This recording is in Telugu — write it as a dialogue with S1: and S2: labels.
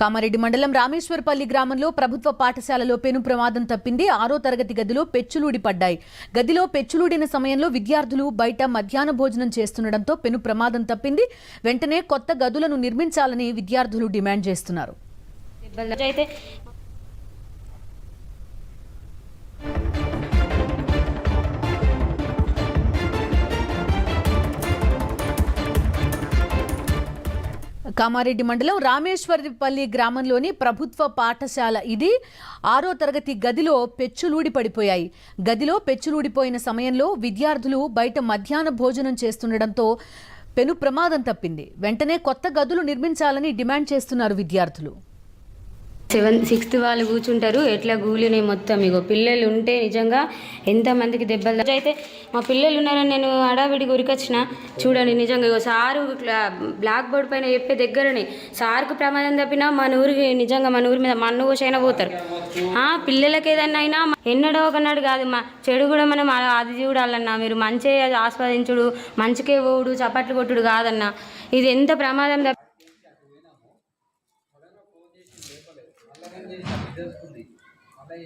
S1: కామారెడ్డి మండలం రామేశ్వరపల్లి గ్రామంలో ప్రభుత్వ పాఠశాలలో పెను ప్రమాదం తప్పింది. ఆరో తరగతి గదిలో పెచ్చులూడి పడ్డాయి. గదిలో పెచ్చులూడిన సమయంలో విద్యార్థులు బయట మధ్యాహ్న భోజనం చేస్తుండటంతో పెను ప్రమాదం తప్పింది. వెంటనే కొత్త గదులను నిర్మించాలని విద్యార్థులు డిమాండ్ చేస్తున్నారు.
S2: అయితే
S1: కామారెడ్డి మండలం రామేశ్వరిపల్లి గ్రామంలోని ప్రభుత్వ పాఠశాల ఇది ఆరో తరగతి గదిలో పెచ్చులూడి పడిపోయాయి. గదిలో పెచ్చులూడిపోయిన సమయంలో విద్యార్థులు బయట మధ్యాహ్న భోజనం చేస్తుండటంతో పెను ప్రమాదం తప్పింది. వెంటనే కొత్త గదులు నిర్మించాలని డిమాండ్ చేస్తున్నారు విద్యార్థులు.
S2: సెవెన్ సిక్స్త్ వాళ్ళు కూర్చుంటారు. ఎట్లా గూలినాయి మొత్తం ఇగో పిల్లలు ఉంటే నిజంగా ఎంతమందికి దెబ్బలు అయితే మా పిల్లలు ఉన్నారని నేను అడావిడి గురికొచ్చిన. చూడండి నిజంగా ఇగో సారు బ్లాక్ బోర్డ్ పైన చెప్పే దగ్గరనే సార్కు ప్రమాదం తప్పినా మన ఊరికి నిజంగా మన ఊరి మీద మన్ను కోసైనా పోతారు. ఆ, పిల్లలకి ఏదన్నా అయినా ఎన్నడో ఒకనాడు కాదు మా చెడు కూడా మనం అది చూడాలన్నా. మీరు మంచి ఆస్వాదించుడు మంచికే పోవుడు చప్పట్లు కొట్టుడు కాదన్నా. ఇది ఎంత ప్రమాదం తప్పి